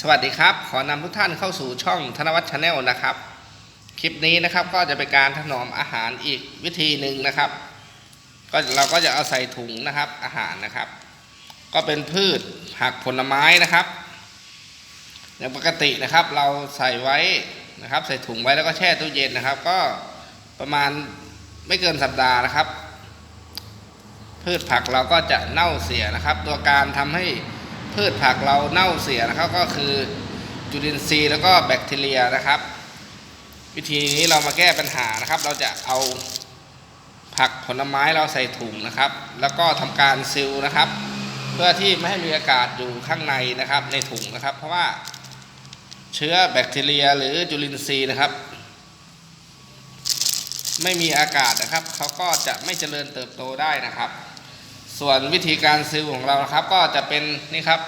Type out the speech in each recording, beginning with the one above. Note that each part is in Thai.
สวัสดีครับ ขอนำทุกท่านเข้าสู่ช่องธนวัฒน์ชาแนลนะครับ คลิปนี้นะครับก็จะเป็นการถนอมอาหารอีกวิธีหนึ่งนะครับ ก็เราก็จะเอาใส่ถุงนะครับอาหารนะครับ ก็เป็นพืชผักผลไม้นะครับอย่างปกตินะครับเราใส่ไว้นะครับ ใส่ถุงไว้แล้วก็แช่ตู้เย็นนะครับ ก็ประมาณไม่เกินสัปดาห์นะครับ พืชผักเราก็จะเน่าเสียนะครับ ตัวการทำให้ พืชผักเราเน่าเสียนะครับก็คือจุลินทรีย์แล้วก็แบคทีเรียนะครับ วิธีนี้เรามาแก้ปัญหานะครับ เราจะเอาผักผลไม้เราใส่ถุงนะครับ แล้วก็ทำการซิลนะครับ เพื่อที่ไม่ให้มีอากาศอยู่ข้างในนะครับ ในถุงนะครับ เพราะว่าเชื้อแบคทีเรียหรือจุลินทรีย์นะครับ ไม่มีอากาศนะครับเขาก็จะไม่เจริญเติบโตได้นะครับ ส่วนวิธีการซิลของเรานะครับ ก็จะเป็นนี่ครับ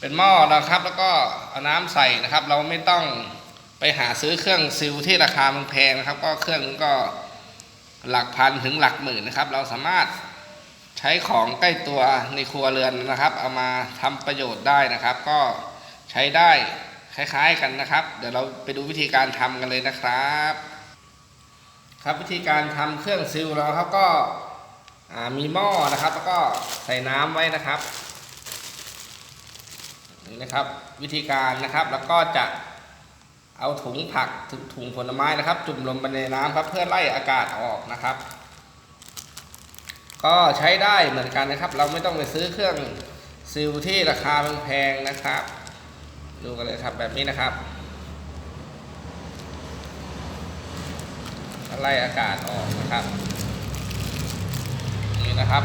เป็นหม้อนะครับ แล้วก็เอาน้ำใส่นะครับ เราไม่ต้องไปหาซื้อเครื่องซิลที่ราคามันแพงนะครับ ก็เครื่องก็หลักพันถึงหลักหมื่นนะครับ เราสามารถใช้ของใกล้ตัวในครัวเรือนนะครับ เอามาทำประโยชน์ได้นะครับ ก็ใช้ได้คล้ายๆกันนะครับ เดี๋ยวเราไปดูวิธีการทำกันเลยนะครับ ครับวิธีการทำเครื่องซิลเราครับก็ มีหม้อนะครับ แล้วก็ใส่น้ำไว้นะครับนี่นะครับวิธีการนะครับแล้วก็จะเอาถุงผักถุงถุงผลไม้นะครับ จุ่มลงไปในน้ำครับ เพื่อไล่อากาศออกนะครับ ก็ใช้ได้เหมือนกันนะครับ เราไม่ต้องไปซื้อเครื่องซิลที่ราคาแพงๆนะครับ ดูกันเลยครับแบบนี้นะครับไล่อากาศออกนะครับ นี่นะครับ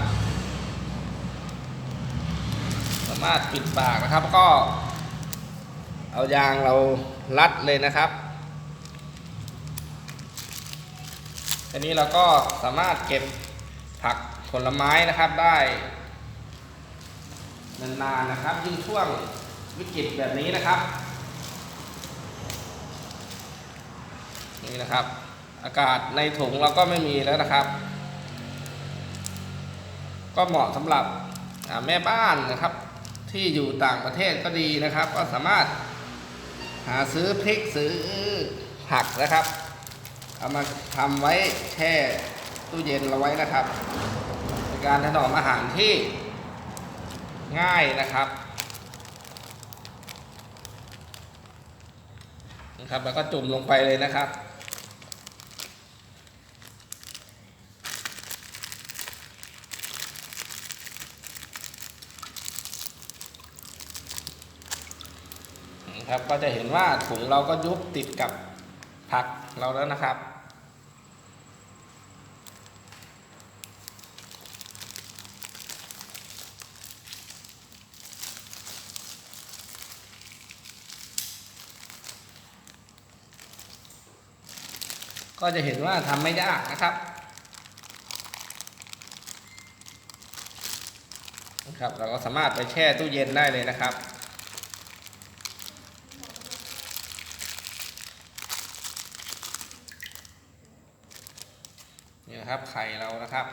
สามารถปิดปากนะครับก็ เอายางเรารัดเลยนะครับทีนี้เราก็สามารถเก็บผักผลไม้นะครับได้นานๆนะครับ ยิ่งช่วงวิกฤตแบบนี้นะครับ นี่นะครับ อากาศในถุงเราก็ไม่มีแล้วนะครับ ก็เหมาะสำหรับแม่บ้านนะครับ ที่อยู่ต่างประเทศก็ดีนะครับ ก็สามารถหาซื้อพริกซื้อผักนะครับ เอามาทำไว้แช่ตู้เย็นเราไว้นะครับเป็นการถนอมอาหารที่ง่ายนะครับนะครับแล้วก็จุ่มลงไปเลยนะครับ ครับก็จะเห็นว่าถุงเราก็ยุบติดกับผักเราแล้วนะครับ ก็จะเห็นว่าทำไม่ยากนะครับนะครับเราก็สามารถไปแช่ตู้เย็นได้เลยนะครับ นี่นะครับไข่เรานะครับ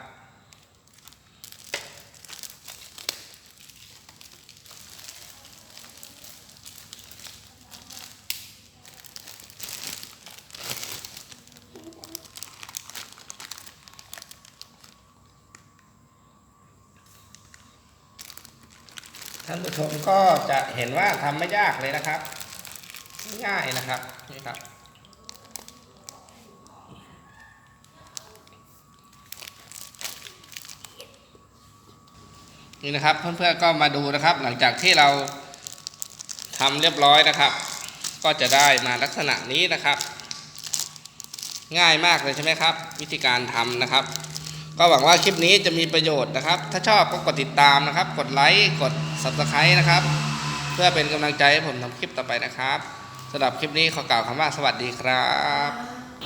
ท่านผู้ชมก็จะเห็นว่าทำไม่ยากเลยนะครับ ง่ายนะครับนี่ครับ นี่นะครับเพื่อนๆก็มาดูนะครับ หลังจากที่เราทำเรียบร้อยนะครับ ก็จะได้มาลักษณะนี้นะครับ ง่ายมากเลยใช่ไหมครับ วิธีการทำนะครับ ก็หวังว่าคลิปนี้จะมีประโยชน์นะครับ ถ้าชอบก็กดติดตามนะครับ กดไลค์กด subscribe นะครับ เพื่อเป็นกำลังใจให้ผมทำคลิปต่อไปนะครับสำหรับคลิปนี้ขอกล่าวคำว่าสวัสดีครับ